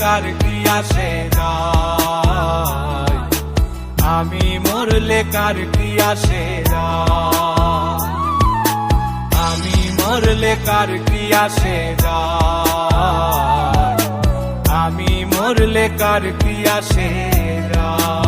কার কি আসে যায়? আমি মরলে কার কি আসে যায়? আমি মরলে কার কি আসে যায়? আমি মরলে কার কি আসে যায়?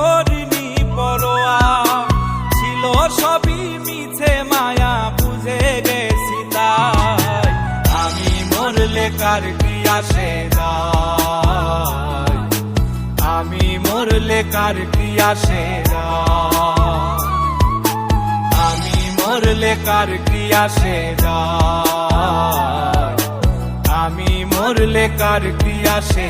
মরলে কার কি আসে আমি মরলে কার কি আসে আমি মরলে কার কি আসে আমি মরলে কার কি আসে